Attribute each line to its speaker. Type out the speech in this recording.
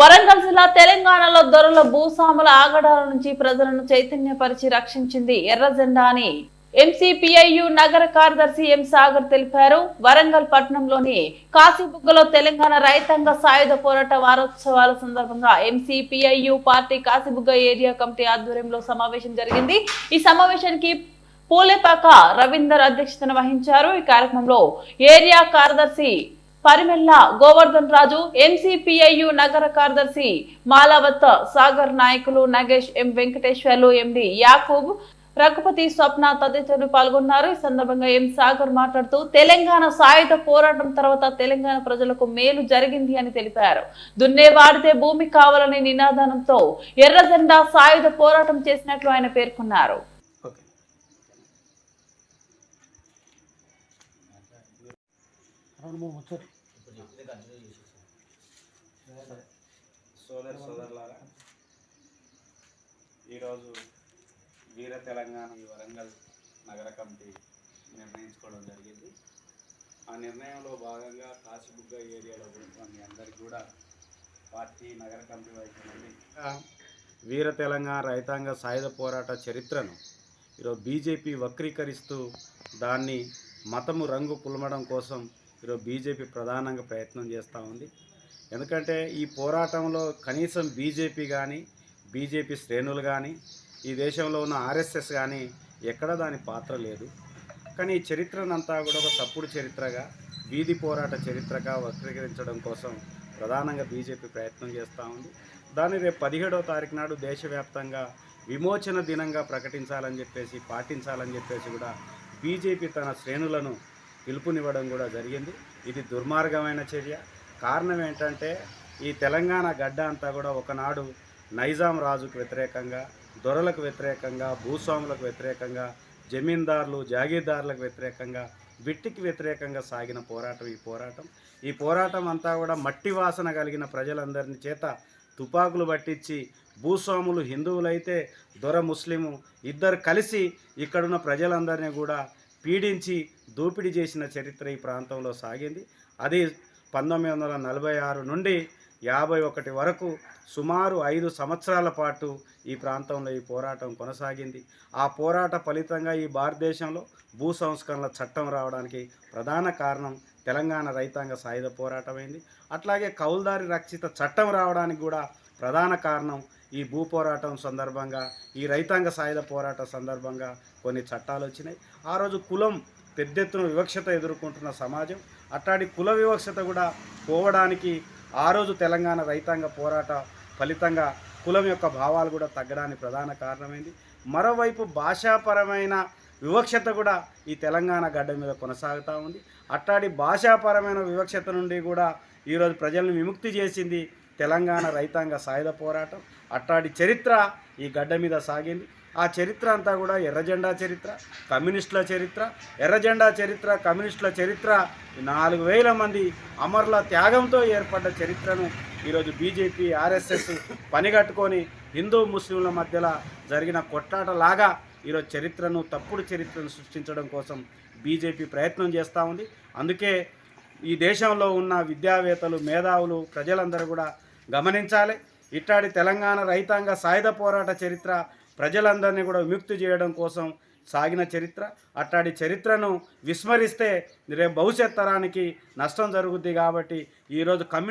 Speaker 1: వరంగల్ జిల్లా తెలంగాణలో దొరల భూస్వాముల ఆగడాల నుంచి ప్రజలను చైతన్యపరిచి రక్షించింది ఎర్ర జెండా అని ఎంసీపీఐయు నగర కార్యదర్శి ఎం సాగర్ తెలిపారు. వరంగల్ పట్టణంలోని కాశీబుగ్గలో తెలంగాణ రైతాంగ సాయుధ పోరాట వారోత్సవాల సందర్భంగా MCPIU party Kasibugga area committee ఆధ్వర్యంలో సమావేశం జరిగింది. ఈ సమావేశానికి పూలేపాక రవీందర్ అధ్యక్షతన వహించారు. ఈ కార్యక్రమంలో ఏరియా కార్యదర్శి పరిమెల్ల గోవర్ధన్ రాజు ఎన్సిపిఐయు నగర కార్యదర్శి మాలావత్ సాగర్ నాయకులు నగేష్ ఎం వెంకటేశ్వర్లు ఎండి యాకూబ్ రఘుపతి స్వప్న తదితరులు పాల్గొన్నారు. ఈ సందర్భంగా ఎం సాగర్ మాట్లాడుతూ తెలంగాణ సాయుధ పోరాటం తర్వాత తెలంగాణ ప్రజలకు మేలు జరిగింది అని తెలిపారు. దున్నే వాడితే భూమి కావాలనే నినాదంతో ఎర్రజెండా సాయుధ పోరాటం చేసినట్లు ఆయన పేర్కొన్నారు.
Speaker 2: రెండు మూడు ముచ్చట్లు
Speaker 3: సోదర్ సోదరులారా ఈరోజు వీర తెలంగాణ ఈ వరంగల్ నగర కమిటీ నిర్ణయించుకోవడం జరిగింది. ఆ నిర్ణయంలో భాగంగా కాశీబుగ్గ ఏరియాలో ఉన్న మీ అందరికీ కూడా పార్టీ నగర కమిటీ వైపు నుండి వీర తెలంగాణ రైతాంగ సాయుధ పోరాట చరిత్రను ఈరోజు బీజేపీ వక్రీకరిస్తూ దాన్ని మతము రంగు పులమడం కోసం ఈరోజు బీజేపీ ప్రధానంగా ప్రయత్నం చేస్తూ ఉంది. ఎందుకంటే ఈ పోరాటంలో కనీసం బీజేపీ కానీ బీజేపీ శ్రేణులు కానీ ఈ దేశంలో ఉన్న ఆర్ఎస్ఎస్ కానీ ఎక్కడ దాని పాత్ర లేదు. కానీ ఈ చరిత్రనంతా కూడా ఒక తప్పుడు చరిత్రగా వీధి పోరాట చరిత్రగా వక్రీకరించడం కోసం ప్రధానంగా బీజేపీ ప్రయత్నం చేస్తూ ఉంది. దాన్ని రేపు పదిహేడవ తారీఖు నాడు దేశవ్యాప్తంగా విమోచన దినంగా ప్రకటించాలని చెప్పేసి పాటించాలని చెప్పేసి కూడా బీజేపీ తన శ్రేణులను పిలుపునివ్వడం కూడా జరిగింది. ఇది దుర్మార్గమైన చర్య. కారణం ఏంటంటే ఈ తెలంగాణ గడ్డ అంతా కూడా ఒకనాడు నైజాం రాజుకు వ్యతిరేకంగా దొరలకు వ్యతిరేకంగా భూస్వాములకు వ్యతిరేకంగా జమీందారులు జాగీర్దారులకు వ్యతిరేకంగా విట్టికి వ్యతిరేకంగా సాగిన పోరాటం ఈ పోరాటం. ఈ పోరాటం అంతా కూడా మట్టి వాసన కలిగిన ప్రజలందరిని చేత తుపాకులు పట్టించి భూస్వాములు హిందువులైతే దొర ముస్లిము ఇద్దరు కలిసి ఇక్కడున్న ప్రజలందరినీ కూడా పీడించి దోపిడీ చేసిన చరిత్ర ఈ ప్రాంతంలో సాగింది. అది పంతొమ్మిది వందల నలభై ఆరు నుండి యాభై ఒకటి వరకు సుమారు ఐదు సంవత్సరాల పాటు ఈ ప్రాంతంలో ఈ పోరాటం కొనసాగింది. ఆ పోరాట ఫలితంగా ఈ భారతదేశంలో భూ సంస్కరణల చట్టం రావడానికి ప్రధాన కారణం తెలంగాణ రైతాంగ సాయుధ పోరాటమైంది. అట్లాగే కౌల్దారి రక్షిత చట్టం రావడానికి కూడా ప్రధాన కారణం ఈ భూ పోరాటం సందర్భంగా ఈ రైతాంగ సాయుధ పోరాట సందర్భంగా కొన్ని చట్టాలు వచ్చినాయి. ఆ రోజు కులం పెద్ద ఎత్తున వివక్షత ఎదుర్కొంటున్న సమాజం అట్లాంటి కుల వివక్షత కూడా పోవడానికి ఆ రోజు తెలంగాణ రైతాంగ పోరాట ఫలితంగా కులం యొక్క భావాలు కూడా తగ్గడానికి ప్రధాన కారణమైంది. మరోవైపు భాషాపరమైన వివక్షత కూడా ఈ తెలంగాణ గడ్డ మీద కొనసాగుతూ ఉంది. అట్లాంటి భాషాపరమైన వివక్షత నుండి కూడా ఈరోజు ప్రజలను విముక్తి చేసింది తెలంగాణ రైతాంగ సాయుధ పోరాటం అట్టాడి చరిత్ర ఈ గడ్డ మీద సాగింది. ఆ చరిత్ర అంతా కూడా ఎర్రజెండా చరిత్ర కమ్యూనిస్టుల చరిత్ర ఎర్రజెండా చరిత్ర కమ్యూనిస్టుల చరిత్ర నాలుగు వేల మంది అమరుల త్యాగంతో ఏర్పడ్డ చరిత్రను ఈరోజు బీజేపీ ఆర్ఎస్ఎస్ పనిగట్టుకొని హిందూ ముస్లింల మధ్యలో జరిగిన కొట్లాటలాగా ఈరోజు చరిత్రను తప్పుడు చరిత్రను సృష్టించడం కోసం బీజేపీ ప్రయత్నం చేస్తూ ఉంది. అందుకే ఈ దేశంలో ఉన్న విద్యావేత్తలు మేధావులు ప్రజలందరూ కూడా గమనించాలి. ఇట్లాంటి తెలంగాణ రైతాంగ సాయుధ పోరాట చరిత్ర ప్రజలందరినీ కూడా విముక్తి చేయడం కోసం సాగిన చరిత్ర. అట్లాంటి చరిత్రను విస్మరిస్తే రేపు భవిష్యత్ తరానికి నష్టం జరుగుద్ది కాబట్టి ఈరోజు కమ్యూ